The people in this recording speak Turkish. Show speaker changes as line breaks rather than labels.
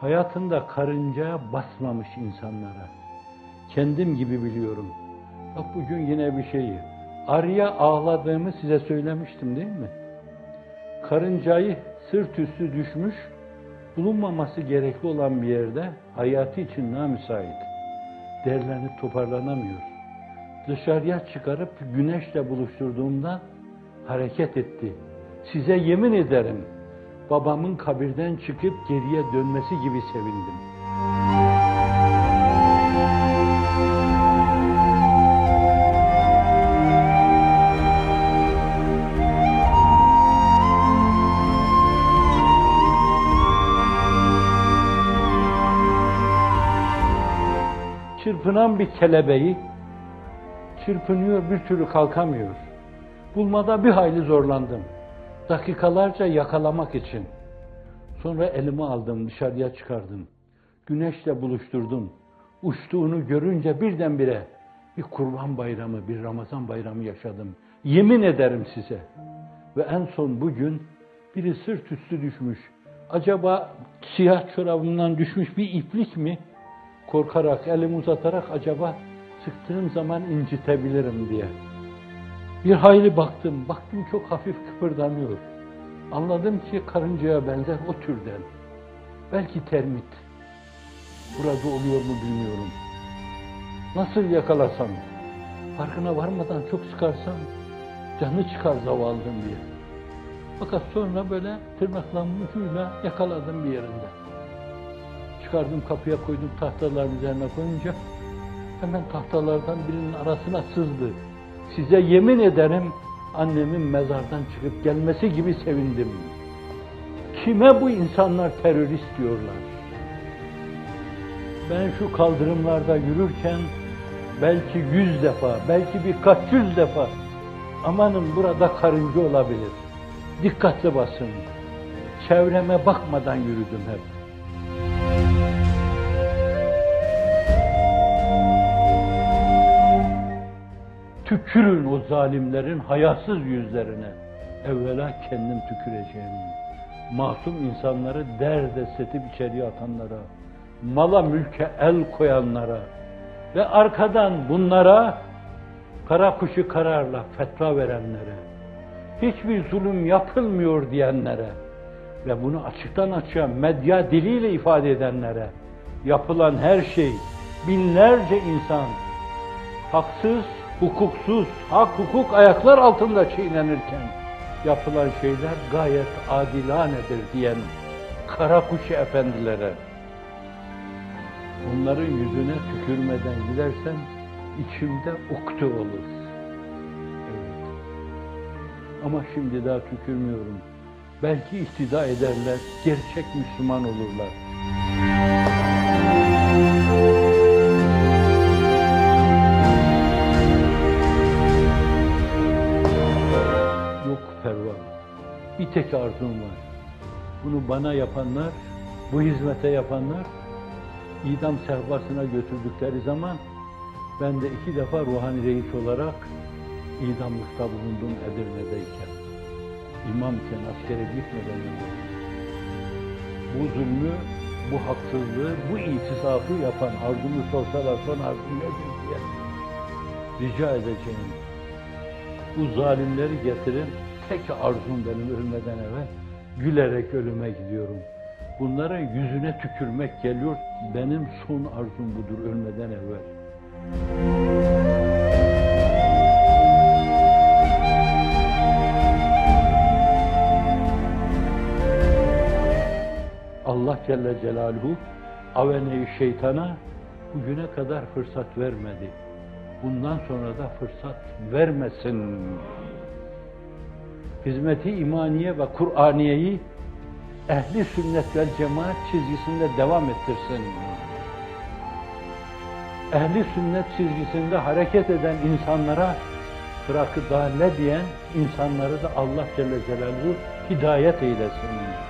Hayatında karıncaya basmamış insanlara. Kendim gibi biliyorum. Bak bugün yine bir şeyi. Arıya ağladığımı size söylemiştim değil mi? Karıncayı sırt üstü düşmüş, bulunmaması gerekli olan bir yerde hayatı için namüsait. Derlenip toparlanamıyor. Dışarıya çıkarıp güneşle buluşturduğumda hareket etti. Size yemin ederim babamın kabirden çıkıp geriye dönmesi gibi sevindim. Çırpınan bir kelebeği çırpınıyor bir türlü kalkamıyor. Bulmada bir hayli zorlandım. Dakikalarca yakalamak için. Sonra elime aldım, dışarıya çıkardım. Güneşle buluşturdum. Uçtuğunu görünce birdenbire bir kurban bayramı, bir Ramazan bayramı yaşadım. Yemin ederim size. Ve en son bugün biri sırt üstü düşmüş. Acaba siyah çorabından düşmüş bir iplik mi? Korkarak, elimi uzatarak acaba sıktığım zaman incitebilirim diye. Bir hayli baktım, baktım çok hafif kıpırdanıyor. Anladım ki karıncaya benzer o türden. Belki termit. Burada oluyor mu bilmiyorum. Nasıl yakalasam, farkına varmadan çok sıkarsam canı çıkar zavallım diye. Fakat sonra böyle tırnaklarımın ucuyla yakaladım bir yerinde. Çıkardım kapıya koydum tahtaların üzerine koyunca hemen tahtalardan birinin arasına sızdı. Size yemin ederim annemin mezardan çıkıp gelmesi gibi sevindim. Kime bu insanlar terörist diyorlar? Ben şu kaldırımlarda yürürken belki yüz defa, belki birkaç yüz defa amanın burada karınca olabilir. Dikkatli basın. Çevreme bakmadan yürüdüm hep. Tükürün o zalimlerin hayasız yüzlerine. Evvela kendim tüküreceğim. Masum insanları derde setip içeriye atanlara, mala mülke el koyanlara ve arkadan bunlara kara kuşu kararla fetva verenlere, hiçbir zulüm yapılmıyor diyenlere ve bunu açıktan açığa medya diliyle ifade edenlere yapılan her şey binlerce insan haksız, hukuksuz, hak hukuk ayaklar altında çiğnenirken yapılan şeyler gayet adilanedir diyen kara kuşu efendilere onların yüzüne tükürmeden gidersen içimde ukde olur. Evet. Ama şimdi daha tükürmüyorum. Belki ihtida ederler, gerçek Müslüman olurlar. Bir tek arzum var. Bunu bana yapanlar, bu hizmete yapanlar idam sehpasına götürdükleri zaman ben de iki defa ruhani reis olarak idamlıkta bulundum Edirne'deyken. İmam iken askere gitmeden önce. Bu zulmü, bu haksızlığı, bu itisafı yapan arzumu sorsalar son arzum nedir diye rica edeceğim. Bu zalimleri getirin. Tek arzum benim ölmeden evvel gülerek ölüme gidiyorum. Bunların yüzüne tükürmek geliyor. Benim son arzum budur ölmeden evvel. Allah Celle Celaluhu aveneyi şeytana bugüne kadar fırsat vermedi. Bundan sonra da fırsat vermesin. Hizmeti imaniye ve Kur'aniyeyi ehli sünnet ve cemaat çizgisinde devam ettirsin. Ehli sünnet çizgisinde hareket eden insanlara fırakı dalle diyen insanları da Allah Celle Celaluhu hidayet eylesin.